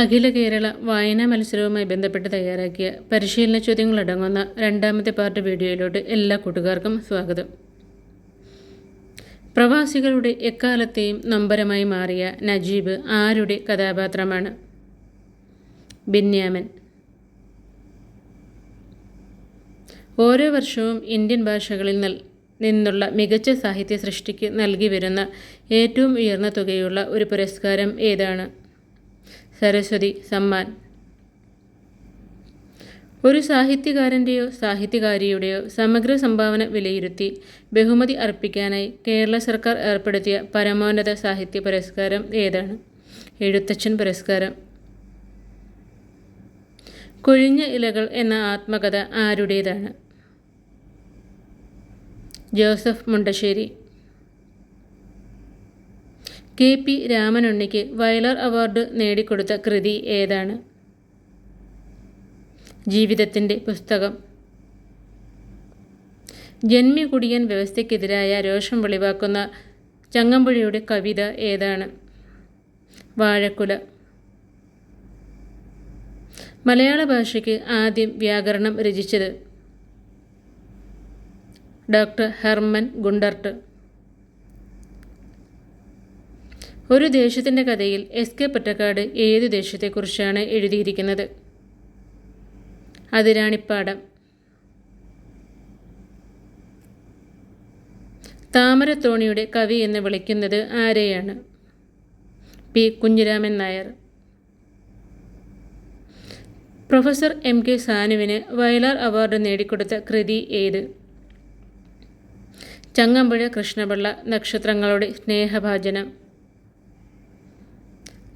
അഖില കേരള വായനാ മത്സരവുമായി ബന്ധപ്പെട്ട് തയ്യാറാക്കിയ പരിശീലന ചോദ്യങ്ങളടങ്ങുന്ന രണ്ടാമത്തെ പാർട്ട് വീഡിയോയിലോട്ട് എല്ലാ കൂട്ടുകാർക്കും സ്വാഗതം. പ്രവാസികളുടെ എക്കാലത്തെയും നമ്പരമായി മാറിയ നജീബ് ആരുടെ കഥാപാത്രമാണ്? ബെന്യാമൻ. ഓരോ വർഷവും ഇന്ത്യൻ ഭാഷകളിൽ നിന്നുള്ള മികച്ച സാഹിത്യ സൃഷ്ടിക്ക് നൽകി വരുന്ന ഏറ്റവും ഉയർന്ന തുകയുള്ള ഒരു പുരസ്കാരം ഏതാണ്? സരസ്വതി സമ്മാൻ. ഒരു സാഹിത്യകാരന്റെയോ സാഹിത്യകാരിയുടെയോ സമഗ്ര സംഭാവന വിലയിരുത്തി ബഹുമതി അർപ്പിക്കാനായി കേരള സർക്കാർ ഏർപ്പെടുത്തിയ പരമോന്നത സാഹിത്യ പുരസ്കാരം ഏതാണ്? എഴുത്തച്ഛൻ പുരസ്കാരം. കൊഴിഞ്ഞ ഇലകൾ എന്ന ആത്മകഥ ആരുടേതാണ്? ജോസഫ് മുണ്ടശ്ശേരി. കെ പി രാമനുണ്ണിക്ക് വയലർ അവാർഡ് നേടിക്കൊടുത്ത കൃതി ഏതാണ്? ജീവിതത്തിന്റെ പുസ്തകം. ജന്മികുടിയൻ വ്യവസ്ഥയ്ക്കെതിരായ രോഷം വെളിവാക്കുന്ന ചങ്ങമ്പുഴയുടെ കവിത ഏതാണ്? വാഴക്കുല. മലയാള ഭാഷയ്ക്ക് ആദ്യം വ്യാകരണം രചിച്ചത് ഡോക്ടർ ഹെർമൻ ഗുണ്ടർട്ട്. ഒരു ദേശത്തിന്റെ കഥയിൽ എസ് കെ പൊറ്റക്കാട് ഏത് ദേശത്തെക്കുറിച്ചാണ് എഴുതിയിരിക്കുന്നത്? അതിരാണിപ്പാടം താമരത്തോണിയുടെ കവി എന്ന് വിളിക്കുന്നത് ആരെയാണ്? P. Kunhiraman Nair. Professor M K സാനുവിന് Vayalar award നേടിക്കൊടുത്ത കൃതി ഏത്? ചങ്ങമ്പുഴ കൃഷ്ണപിള്ള നക്ഷത്രങ്ങളുടെ സ്നേഹഭാജനം.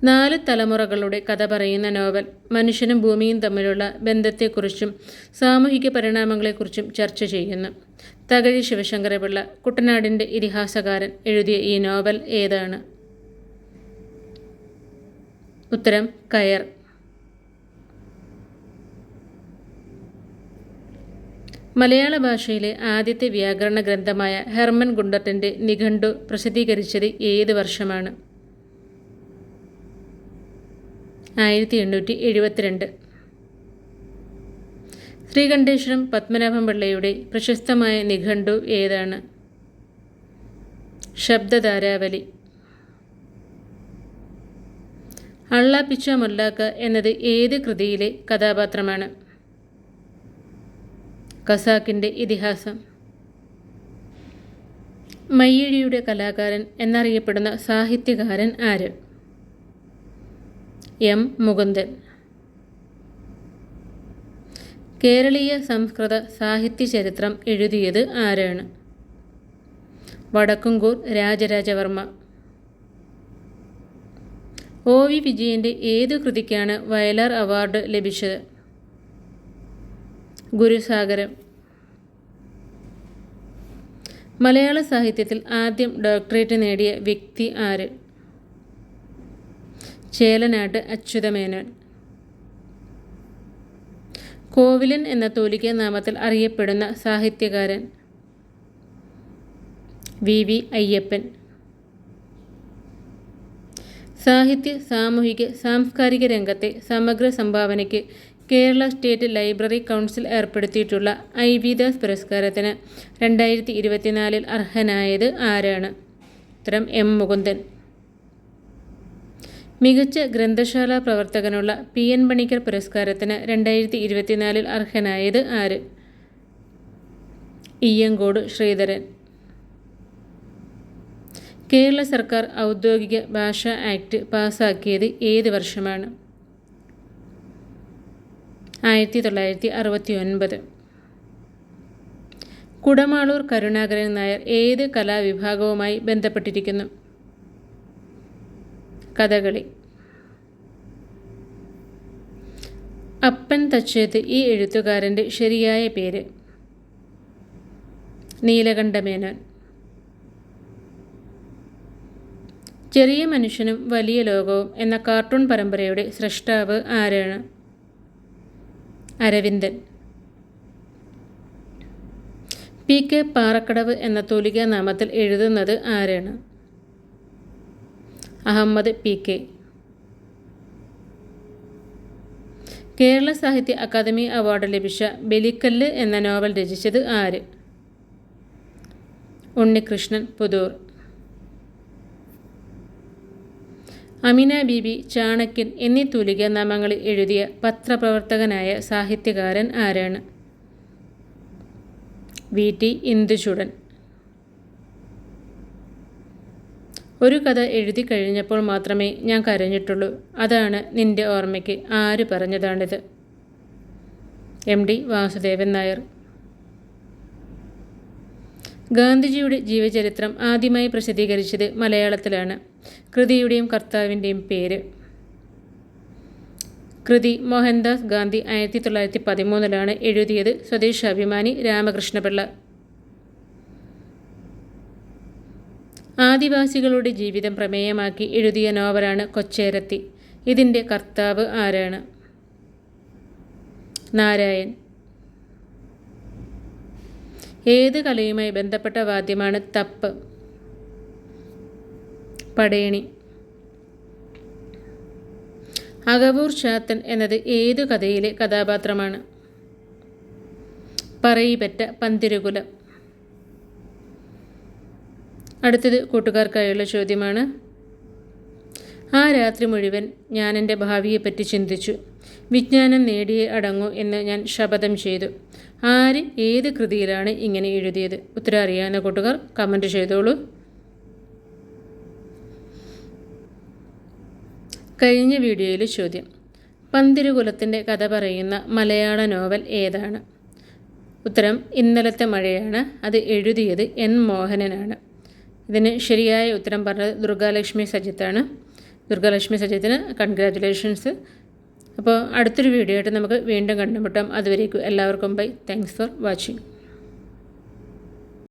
നാല് തലമുറകളുടെ കഥ പറയുന്ന നോവൽ മനുഷ്യനും ഭൂമിയും തമ്മിലുള്ള ബന്ധത്തെക്കുറിച്ചും സാമൂഹിക പരിണാമങ്ങളെക്കുറിച്ചും ചർച്ച ചെയ്യുന്നു. തകഴി ശിവശങ്കരപിള്ള കുട്ടനാടിന്റെ ഇതിഹാസകാരൻ എഴുതിയ ഈ നോവൽ ഏതാണ്? ഉത്തരം കയർ. മലയാള ഭാഷയിലെ ആദ്യത്തെ വ്യാകരണ ഗ്രന്ഥമായ ഹെർമൻ ഗുണ്ടർട്ടിന്റെ നിഘണ്ടു പ്രസിദ്ധീകരിച്ചത് ഏത് വർഷമാണ്? ആയിരത്തി എണ്ണൂറ്റി എഴുപത്തിരണ്ട് ശ്രീകണ്ഠേശ്വരം പത്മനാഭൻ പിള്ളയുടെ പ്രശസ്തമായ നിഘണ്ടു ഏതാണ്? ശബ്ദധാരാവലി. അള്ളാപ്പിച്ച മൊല്ലാക്ക എന്നത് ഏത് കൃതിയിലെ കഥാപാത്രമാണ്? ഖസാക്കിന്റെ ഇതിഹാസം. മയ്യഴിയുടെ കലാകാരൻ എന്നറിയപ്പെടുന്ന സാഹിത്യകാരൻ ആര്? എം. മുകുന്ദൻ. കേരളീയ സംസ്കൃത സാഹിത്യ ചരിത്രം എഴുതിയത് ആരാണ്? വടക്കുംകൂർ രാജരാജവർമ്മ. ഒ. വി. വിജയന്റെ ഏതു കൃതിക്കാണ് വയലാർ അവാർഡ് ലഭിച്ചത്? ഗുരുസാഗരം. മലയാള സാഹിത്യത്തിൽ ആദ്യം ഡോക്ടറേറ്റ് നേടിയ വ്യക്തി ആര്? ചേലനാട്ട് അച്യുതമേനോൻ. കോവിലൻ എന്ന തൂലിക നാമത്തിൽ അറിയപ്പെടുന്ന സാഹിത്യകാരൻ വി. വി. അയ്യപ്പൻ. സാഹിത്യ സാമൂഹിക സാംസ്കാരിക രംഗത്തെ സമഗ്ര സംഭാവനയ്ക്ക് കേരള സ്റ്റേറ്റ് ലൈബ്രറി കൗൺസിൽ ഏർപ്പെടുത്തിയിട്ടുള്ള ഐ. വി. ദാസ് പുരസ്കാരത്തിന് രണ്ടായിരത്തി ഇരുപത്തിനാലിൽ അർഹനായത് ആരാണ്? ഉത്തരം എം. മുകുന്ദൻ. മികച്ച ഗ്രന്ഥശാല പ്രവർത്തകനുള്ള പി എൻ പണിക്കർ പുരസ്കാരത്തിന് രണ്ടായിരത്തി ഇരുപത്തിനാലിൽ അർഹനായത് ആര്? ഇയ്യങ്കോട് ശ്രീധരൻ. കേരള സർക്കാർ ഔദ്യോഗിക ഭാഷ ആക്ട് പാസാക്കിയത് ഏത് വർഷമാണ്? ആയിരത്തി തൊള്ളായിരത്തി അറുപത്തി ഒൻപത് കുടമാളൂർ കരുണാകരൻ നായർ ഏത് കലാവിഭാഗവുമായി ബന്ധപ്പെട്ടിരിക്കുന്നു? കഥകളി. അപ്പൻ തച്ചേത്ത് ഈ എഴുത്തുകാരന്റെ ശരിയായ പേര്. നീലകണ്ഠമേനോൻ. ചെറിയ മനുഷ്യനും വലിയ ലോകവും എന്ന കാർട്ടൂൺ പരമ്പരയുടെ സൃഷ്ടാവ് ആരാണ്? അരവിന്ദൻ. പി കെ പാറക്കടവ് എന്ന തൂലിക നാമത്തിൽ എഴുതുന്നത് ആരാണ്? Ahmed P K. കേരള സാഹിത്യ അക്കാദമി അവാർഡ് ലഭിച്ച ബലിക്കല്ല് എന്ന നോവൽ രചിച്ചത് ആര്? ഉണ്ണികൃഷ്ണൻ പുതൂർ. അമിന ബീബി ചാണക്യൻ എന്നീ തൂലിക നാമങ്ങളിൽ എഴുതിയ പത്രപ്രവർത്തകനായ സാഹിത്യകാരൻ ആരാണ്? V T Induchoodan. ഒരു കഥ എഴുതി കഴിഞ്ഞപ്പോൾ മാത്രമേ ഞാൻ കരഞ്ഞിട്ടുള്ളൂ. അതാണ് നിന്റെ ഓർമ്മയ്ക്ക് ആര് പറഞ്ഞതാണിത്? M D Vasudevan Nair. ഗാന്ധിജിയുടെ ജീവചരിത്രം ആദ്യമായി പ്രസിദ്ധീകരിച്ചത് മലയാളത്തിലാണ്. കൃതിയുടെയും കർത്താവിന്റെയും പേര്. കൃതി മോഹൻദാസ് ഗാന്ധി ആയിരത്തി തൊള്ളായിരത്തി പതിമൂന്നിലാണ് എഴുതിയത് സ്വദേശാഭിമാനി രാമകൃഷ്ണപിള്ള. ആദിവാസികളുടെ ജീവിതം പ്രമേയമാക്കി എഴുതിയ നോവലാണ് കൊച്ചേരത്തി. ഇതിന്റെ കർത്താവ് ആരാണ്? നാരായൺ. ഏത് കലയുമായി ബന്ധപ്പെട്ട വാദ്യമാണ് തപ്പ്? പടയണി. അകവൂർ ശാത്തൻ എന്നത് ഏതു കഥയിലെ കഥാപാത്രമാണ്? പറയിപ്പറ്റ പന്തിരുകുലം. അടുത്തത് കൂട്ടുകാർക്കായുള്ള ചോദ്യമാണ്. ആ രാത്രി മുഴുവൻ ഞാൻ എന്റെ ഭാവിയെപ്പറ്റി ചിന്തിച്ചു. വിജ്ഞാനം നേടിയേ അടങ്ങൂ എന്ന് ഞാൻ ശപഥം ചെയ്തു. ആര് ഏത് കൃതിയിലാണ് ഇങ്ങനെ എഴുതിയത്? ഉത്തരം അറിയാവുന്ന കൂട്ടുകാർ കമന്റ് ചെയ്തോളൂ. കഴിഞ്ഞ വീഡിയോയിൽ ചോദ്യം. പന്തിരുകുലത്തിന്റെ കഥ പറയുന്ന മലയാള നോവൽ ഏതാണ്? ഉത്തരം ഇന്നലത്തെ മഴയാണ്. അത് എഴുതിയത് എൻ മോഹനനാണ്. ഇതിന് ശരിയായ ഉത്തരം പറഞ്ഞത് ദുർഗാലക്ഷ്മി സജിത്താണ്. ദുർഗാലക്ഷ്മി സജിത്തിന് കൺഗ്രാറ്റുലേഷൻസ് അപ്പോൾ അടുത്തൊരു വീഡിയോ ആയിട്ട് നമുക്ക് വീണ്ടും കണ്ടുമുട്ടാം. അതുവരേക്കും എല്ലാവർക്കും ബൈ താങ്ക്സ് ഫോർ വാച്ചിങ്